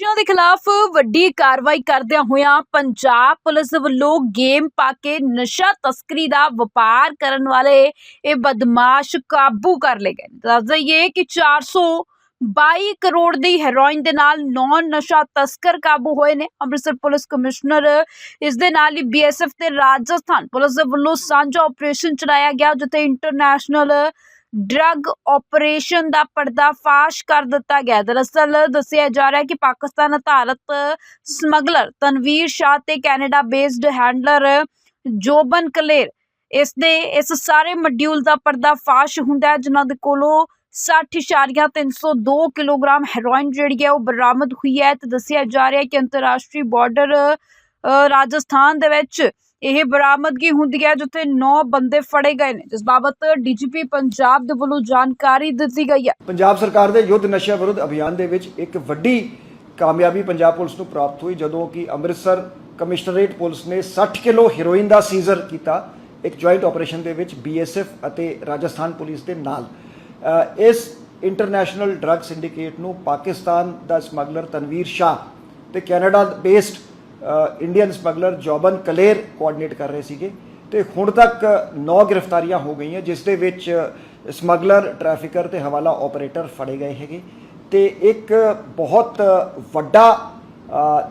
ਦੋਸ਼ੀਆਂ ਦੇ ਖਿਲਾਫ ਵੱਡੀ ਕਾਰਵਾਈ ਕਰਦਿਆਂ ਹੋਇਆਂ ਪੰਜਾਬ ਪੁਲਿਸ ਵੱਲੋਂ ਗੇਮ ਪਾ ਕੇ ਨਸ਼ਾ ਤਸਕਰੀ ਦਾ ਵਪਾਰ ਕਰਨ ਵਾਲੇ ਇਹ ਬਦਮਾਸ਼ ਕਾਬੂ ਕਰ ਲਏ ਗਏ ਦੱਸ ਦਈਏ ਕਿ 422 ਕਰੋੜ ਦੀ ਹੈਰੋਇਨ ਦੇ ਨਾਲ ਨੌ ਨਸ਼ਾ ਤਸਕਰ ਕਾਬੂ ਹੋਏ ਨੇ। ਅੰਮ੍ਰਿਤਸਰ ਪੁਲਿਸ ਕਮਿਸ਼ਨਰ ਇਸ ਦੇ ਨਾਲ ਹੀ ਬੀਐਸਐਫ ਤੇ ਰਾਜਸਥਾਨ ਪੁਲਿਸ ਦੇ ਵੱਲੋਂ ਸਾਂਝਾ ਆਪਰੇਸ਼ਨ ਚਲਾਇਆ ਗਿਆ, ਜਿੱਥੇ ਇੰਟਰਨੈਸ਼ਨਲ ਡਰੱਗ ਆਪਰੇਸ਼ਨ ਦਾ ਪਰਦਾਫਾਸ਼ ਕਰ ਦਿੱਤਾ ਗਿਆ ਦਰਅਸਲ ਦੱਸਿਆ ਜਾ ਰਿਹਾ ਹੈ ਕਿ ਪਾਕਿਸਤਾਨ ਅਧਾਰਤ ਸਮਗਲਰ ਤਨਵੀਰ ਸ਼ਾਹ ਤੇ Canada based handler Joban Kaler ਇਸ ਦੇ ਇਸ ਸਾਰੇ ਮੋਡਿਊਲ ਦਾ ਪਰਦਾਫਾਸ਼ ਹੁੰਦਾ ਹੈ, ਜਿਨ੍ਹਾਂ ਦੇ ਕੋਲੋਂ 60.302 ਕਿਲੋਗ੍ਰਾਮ ਹੈਰੋਇਨ ਜਿਹੜੀ ਹੈ, ਉਹ ਬਰਾਮਦ ਹੋਈ ਹੈ ਤੇ ਦੱਸਿਆ ਜਾ ਰਿਹਾ ਹੈ ਕਿ ਅੰਤਰਰਾਸ਼ਟਰੀ ਬਾਰਡਰ ਰਾਜਸਥਾਨ ਦੇ ਵਿੱਚ ਇਹ ਬਰਾਮਦਗੀ ਹੁੰਦੀ ਹੈ ਜਿੱਥੇ 9 ਬੰਦੇ ਫੜੇ ਗਏ ਨੇ, ਜਿਸ ਬਾਬਤ ਡੀਜੀਪੀ ਪੰਜਾਬ ਦੇ ਵੱਲੋਂ ਜਾਣਕਾਰੀ ਦਿੱਤੀ ਗਈ ਹੈ। ਪੰਜਾਬ ਸਰਕਾਰ ਦੇ ਯੁੱਧ ਨਸ਼ਾ ਵਿਰੁੱਧ ਅਭਿਆਨ ਦੇ ਵਿੱਚ ਇੱਕ ਵੱਡੀ ਕਾਮਯਾਬੀ ਪੰਜਾਬ ਪੁਲਿਸ ਨੂੰ ਪ੍ਰਾਪਤ ਹੋਈ, ਜਦੋਂ ਕਿ ਅੰਮ੍ਰਿਤਸਰ ਕਮਿਸ਼ਨਰੇਟ ਪੁਲਿਸ ਨੇ 60 ਕਿਲੋ ਹੈਰੋਇਨ ਦਾ ਸੀਜ਼ਰ ਕੀਤਾ, ਇੱਕ ਜੁਆਇੰਟ ਆਪਰੇਸ਼ਨ ਦੇ ਵਿੱਚ ਬੀਐਸਐਫ ਅਤੇ ਰਾਜਸਥਾਨ ਪੁਲਿਸ ਦੇ ਨਾਲ। ਇਸ ਇੰਟਰਨੈਸ਼ਨਲ ਡਰੱਗ ਸਿੰਡੀਕੇਟ ਨੂੰ ਪਾਕਿਸਤਾਨ ਦਾ ਸਮਗਲਰ ਤਨਵੀਰ ਸ਼ਾਹ ਤੇ Canada based Indian smuggler Joban Kaler coordinate ਕਰ ਰਹੇ ਸੀਗੇ ਤੇ ਹੁਣ ਤੱਕ 9 ਗ੍ਰਿਫਤਾਰੀਆਂ ਹੋ ਗਈਆਂ, ਜਿਸ ਦੇ ਵਿੱਚ ਸਮਗਲਰ ਟ੍ਰੈਫਿਕਰ ਤੇ ਹਵਾਲਾ ਆਪਰੇਟਰ ਫੜੇ ਗਏ ਹੈਗੇ। ਤੇ ਇੱਕ ਬਹੁਤ ਵੱਡਾ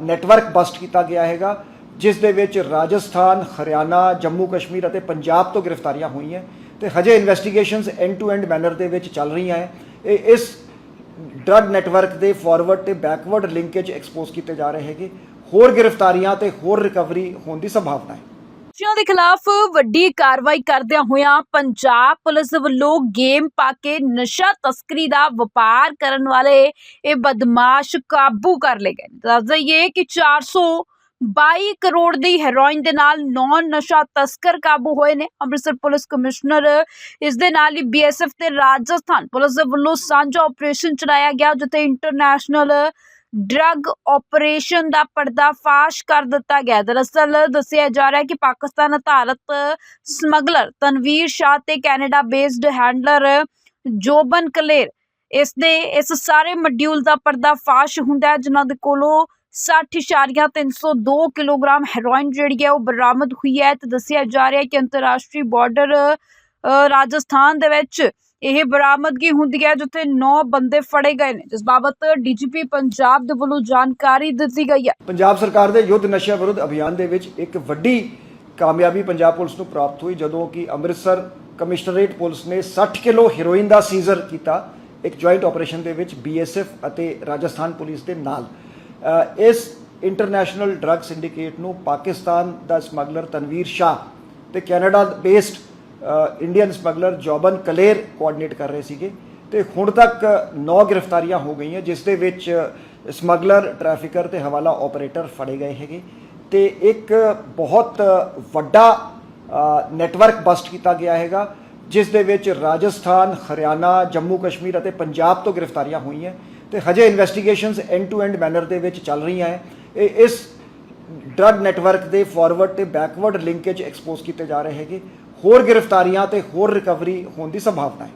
ਨੈਟਵਰਕ ਬਸਟ ਕੀਤਾ ਗਿਆ ਹੈਗਾ, ਜਿਸ ਦੇ ਵਿੱਚ ਰਾਜਸਥਾਨ, ਹਰਿਆਣਾ, ਜੰਮੂ ਕਸ਼ਮੀਰ ਅਤੇ ਪੰਜਾਬ ਤੋਂ ਗ੍ਰਿਫਤਾਰੀਆਂ ਹੋਈਆਂ। ਤੇ ਹਜੇ investigations end to end manner ਦੇ ਵਿੱਚ ਚੱਲ ਰਹੀਆਂ ਹੈ। ਇਹ ਇਸ ਡਰੱਗ ਨੈਟਵਰਕ ਦੇ ਫਾਰਵਰਡ ਤੇ ਬੈਕਵਰਡ ਲਿੰਕੇਜ ਐਕਸਪੋਜ਼ ਕੀਤੇ ਜਾ ਰਹੇ ਹੈਗੇ। ਹੋਰ ਗ੍ਰਿਫਤਾਰੀਆਂ ਤੇ ਹੋਰ ਰਿਕਵਰੀ ਹੋਣ ਦੀ ਸੰਭਾਵਨਾ ਹੈ। ਦੋਸ਼ੀਆਂ ਦੇ ਖਿਲਾਫ ਵੱਡੀ ਕਾਰਵਾਈ ਕਰਦਿਆਂ ਹੋਇਆਂ ਪੰਜਾਬ ਪੁਲਿਸ ਵੱਲੋਂ ਗੇਮ ਪਾ ਕੇ ਨਸ਼ਾ ਤਸਕਰੀ ਦਾ ਵਪਾਰ ਕਰਨ ਵਾਲੇ ਇਹ ਬਦਮਾਸ਼ ਕਾਬੂ ਕਰ ਲਏ ਗਏ ਦੱਸ ਦਈਏ ਕਿ 422 ਕਰੋੜ ਦੀ ਹੈਰੋਇਨ ਦੇ ਨਾਲ ਨੌ ਨਸ਼ਾ ਤਸਕਰ ਕਾਬੂ ਹੋਏ ਨੇ। ਅੰਮ੍ਰਿਤਸਰ ਪੁਲਿਸ ਕਮਿਸ਼ਨਰ ਇਸ ਦੇ ਨਾਲ ਹੀ ਬੀਐਸਐਫ ਤੇ ਰਾਜਸਥਾਨ ਪੁਲਿਸ ਦੇ ਵੱਲੋਂ ਸਾਂਝਾ ਆਪਰੇਸ਼ਨ ਚਲਾਇਆ ਗਿਆ, ਜਿੱਥੇ ਇੰਟਰਨੈਸ਼ਨਲ ਡਰੱਗ ਆਪਰੇਸ਼ਨ ਦਾ ਪਰਦਾਫਾਸ਼ ਕਰ ਦਿੱਤਾ ਗਿਆ ਦਰਅਸਲ ਦੱਸਿਆ ਜਾ ਰਿਹਾ ਹੈ ਕਿ ਪਾਕਿਸਤਾਨ ਅਧਾਰਤ ਸਮਗਲਰ ਤਨਵੀਰ ਸ਼ਾਹ ਤੇ Canada based handler Joban Kaler, ਇਸ ਦੇ, ਇਸ ਸਾਰੇ ਮੋਡਿਊਲ ਦਾ ਪਰਦਾਫਾਸ਼ ਹੁੰਦਾ ਹੈ, ਜਿਨ੍ਹਾਂ ਦੇ ਕੋਲੋਂ 60.302 ਕਿਲੋਗ੍ਰਾਮ ਹੈਰੋਇਨ ਜਿਹੜੀ ਹੈ ਉਹ ਬਰਾਮਦ ਹੋਈ ਹੈ। ਤੇ ਦੱਸਿਆ ਜਾ ਰਿਹਾ ਹੈ ਕਿ ਅੰਤਰਰਾਸ਼ਟਰੀ ਬਾਰਡਰ ਰਾਜਸਥਾਨ ਦੇ ਵਿੱਚ ਇਹ ਬਰਾਮਦਗੀ ਹੁੰਦੀ ਹੈ ਜਿੱਥੇ 9 ਬੰਦੇ ਫੜੇ ਗਏ ਨੇ, ਜਿਸ ਬਾਬਤ ਡੀਜੀਪੀ ਪੰਜਾਬ ਦੇ ਵੱਲੋਂ ਜਾਣਕਾਰੀ ਦਿੱਤੀ ਗਈ ਹੈ। ਪੰਜਾਬ ਸਰਕਾਰ ਦੇ ਯੁੱਧ ਨਸ਼ਾ ਵਿਰੁੱਧ ਅਭਿਆਨ ਦੇ ਵਿੱਚ ਇੱਕ ਵੱਡੀ ਕਾਮਯਾਬੀ ਪੰਜਾਬ ਪੁਲਿਸ ਨੂੰ ਪ੍ਰਾਪਤ ਹੋਈ, ਜਦੋਂ ਕਿ ਅੰਮ੍ਰਿਤਸਰ ਕਮਿਸ਼ਨਰੇਟ ਪੁਲਿਸ ਨੇ 60 ਕਿਲੋ ਹੈਰੋਇਨ ਦਾ ਸੀਜ਼ਰ ਕੀਤਾ, ਇੱਕ ਜੁਆਇੰਟ ਆਪਰੇਸ਼ਨ ਦੇ ਵਿੱਚ ਬੀਐਸਐਫ ਅਤੇ ਰਾਜਸਥਾਨ ਪੁਲਿਸ ਦੇ ਨਾਲ। ਇਸ ਇੰਟਰਨੈਸ਼ਨਲ ਡਰੱਗ ਸਿੰਡੀਕੇਟ ਨੂੰ ਪਾਕਿਸਤਾਨ ਦਾ ਸਮਗਲਰ ਤਨਵੀਰ ਸ਼ਾਹ ਤੇ Canada based Indian smuggler Joban Kaler coordinate ਕਰ ਰਹੇ ਸੀਗੇ ਤੇ ਹੁਣ ਤੱਕ 9 ਗ੍ਰਿਫਤਾਰੀਆਂ ਹੋ ਗਈਆਂ, ਜਿਸ ਦੇ ਵਿੱਚ ਸਮਗਲਰ ਟ੍ਰੈਫਿਕਰ ਤੇ ਹਵਾਲਾ ਆਪਰੇਟਰ ਫੜੇ ਗਏ ਹੈਗੇ। ਤੇ ਇੱਕ ਬਹੁਤ ਵੱਡਾ ਨੈਟਵਰਕ ਬਸਟ ਕੀਤਾ ਗਿਆ ਹੈਗਾ, ਜਿਸ ਦੇ ਵਿੱਚ ਰਾਜਸਥਾਨ, ਹਰਿਆਣਾ, ਜੰਮੂ ਕਸ਼ਮੀਰ ਅਤੇ ਪੰਜਾਬ ਤੋਂ ਗ੍ਰਿਫਤਾਰੀਆਂ ਹੋਈਆਂ। ਤੇ ਹਜੇ investigations end to end manner ਦੇ ਵਿੱਚ ਚੱਲ ਰਹੀਆਂ ਹੈ। ਇਹ ਇਸ ਡਰੱਗ ਨੈਟਵਰਕ ਦੇ ਫਾਰਵਰਡ ਤੇ ਬੈਕਵਰਡ ਲਿੰਕੇਜ ਐਕਸਪੋਜ਼ ਕੀਤੇ ਜਾ ਰਹੇ ਹੈਗੇ। ਹੋਰ ਗ੍ਰਿਫਤਾਰੀਆਂ ਤੇ ਹੋਰ ਰਿਕਵਰੀ ਹੋਣ ਦੀ ਸੰਭਾਵਨਾ ਹੈ।